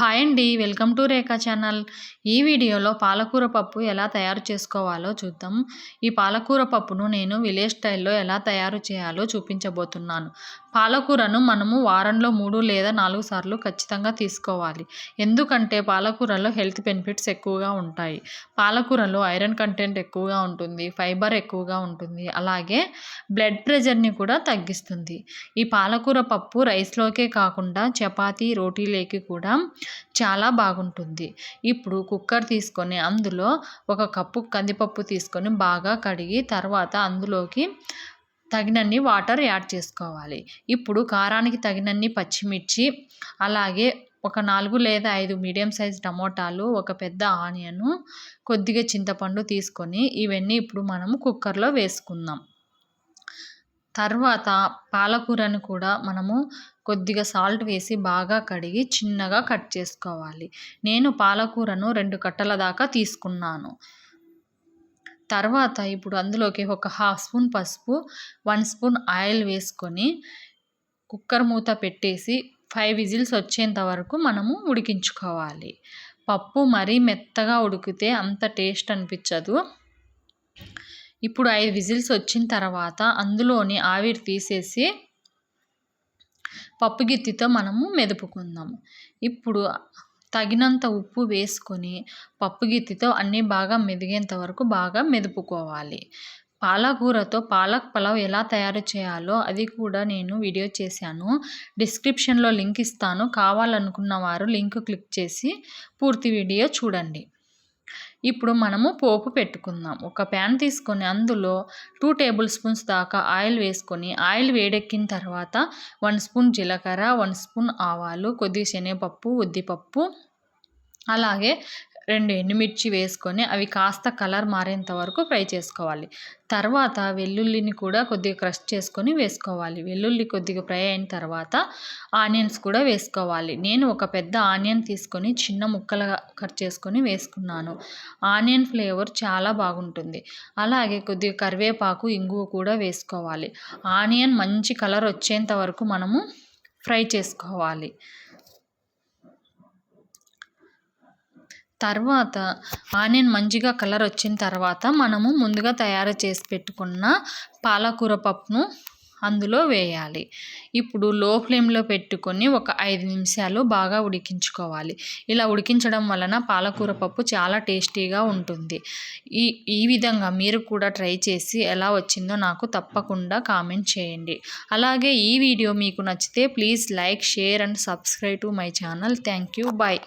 Hi అండి welcome to Rekha channel. ఈ వీడియోలో పాలకూర పప్పు ఎలా తయారు చేసుకోవాలో చూద్దాం. ఈ పాలకూర పప్పును నేను విలేజ్ స్టైల్లో ఎలా తయారు చేయాలో చూపించబోతున్నాను. పాలకూరను మనము వారంలో మూడు లేదా నాలుగు సార్లు ఖచ్చితంగా తీసుకోవాలి. ఎందుకంటే పాలకూరలో హెల్త్ బెనిఫిట్స్ ఎక్కువగా ఉంటాయి. పాలకూరలో ఐరన్ కంటెంట్ ఎక్కువగా ఉంటుంది ఫైబర్ ఎక్కువగా ఉంటుంది అలాగే బ్లడ్ ప్రెషర్ని కూడా తగ్గిస్తుంది. ఈ పాలకూర పప్పు రైస్లోకే కాకుండా చపాతీ రోటీలోకి కూడా చాలా బాగుంటుంది. ఇప్పుడు కుక్కర్ తీసుకొని అందులో ఒక కప్పు కందిపప్పు తీసుకొని బాగా కడిగి తర్వాత అందులోకి తగినన్ని వాటర్ యాడ్ చేసుకోవాలి. ఇప్పుడు కారానికి తగినన్ని పచ్చిమిర్చి అలాగే ఒక నాలుగు లేదా ఐదు మీడియం సైజ్ టమోటాలు ఒక పెద్ద ఆనియను కొద్దిగా చింతపండు తీసుకొని ఇవన్నీ ఇప్పుడు మనము కుక్కర్లో వేసుకుందాం. తర్వాత పాలకూరను కూడా మనము కొద్దిగా సాల్ట్ వేసి బాగా కడిగి చిన్నగా కట్ చేసుకోవాలి. నేను పాలకూరను రెండు కట్టల దాకా తీసుకున్నాను. తర్వాత ఇప్పుడు అందులోకి ఒక హాఫ్ స్పూన్ పసుపు వన్ స్పూన్ ఆయిల్ వేసుకొని కుక్కర్ మూత పెట్టేసి ఫైవ్ విజిల్స్ వచ్చేంత వరకు మనము ఉడికించుకోవాలి. పప్పు మరీ మెత్తగా ఉడికితే అంత టేస్ట్ అనిపించదు. ఇప్పుడు ఐదు విజిల్స్ వచ్చిన తర్వాత అందులోని ఆవిరి తీసేసి పప్పు గిత్తితో మనము మెదుపుకుందాం ఇప్పుడు తగినంత ఉప్పు వేసుకొని పప్పు గిత్తితో అన్నీ బాగా మెదిగేంత వరకు బాగా మెదుపుకోవాలి. పాలకూరతో పాలక్ పలావ్ ఎలా తయారు చేయాలో అది కూడా నేను వీడియో చేశాను. డిస్క్రిప్షన్లో లింక్ ఇస్తాను. కావాలనుకున్న వారు లింక్ క్లిక్ చేసి పూర్తి వీడియో చూడండి. ఇప్పుడు మనము పోపు పెట్టుకుందాం. ఒక ప్యాన్ తీసుకొని అందులో టూ టేబుల్ స్పూన్స్ దాకా ఆయిల్ వేసుకొని ఆయిల్ వేడెక్కిన తర్వాత వన్ స్పూన్ జీలకర్ర వన్ స్పూన్ ఆవాలు కొద్దిగా శనగపప్పు ఉద్దిపప్పు అలాగే రెండు ఎండుమిర్చి వేసుకొని అవి కాస్త కలర్ మారేంత వరకు ఫ్రై చేసుకోవాలి. తర్వాత వెల్లుల్లిని కూడా కొద్దిగా క్రష్ చేసుకొని వేసుకోవాలి. వెల్లుల్లి కొద్దిగా ఫ్రై అయిన తర్వాత ఆనియన్స్ కూడా వేసుకోవాలి. నేను ఒక పెద్ద ఆనియన్ తీసుకొని చిన్న ముక్కలుగా కట్ చేసుకొని వేసుకున్నాను. ఆనియన్ ఫ్లేవర్ చాలా బాగుంటుంది. అలాగే కొద్దిగా కరివేపాకు ఇంగువ కూడా వేసుకోవాలి. ఆనియన్ మంచి కలర్ వచ్చేంత వరకు మనము ఫ్రై చేసుకోవాలి. తర్వాత ఆనియన్ మంచిగా కలర్ వచ్చిన తర్వాత మనము ముందుగా తయారు చేసి పెట్టుకున్న పాలకూర పప్పును అందులో వేయాలి. ఇప్పుడు లో ఫ్లేమ్లో పెట్టుకొని ఒక ఐదు నిమిషాలు బాగా ఉడికించుకోవాలి. ఇలా ఉడికించడం వలన పాలకూర పప్పు చాలా టేస్టీగా ఉంటుంది. ఈ ఈ విధంగా మీరు కూడా ట్రై చేసి ఎలా వచ్చిందో నాకు తప్పకుండా కామెంట్ చేయండి. అలాగే ఈ వీడియో మీకు నచ్చితే please like share and subscribe to my channel. Thank you. Bye.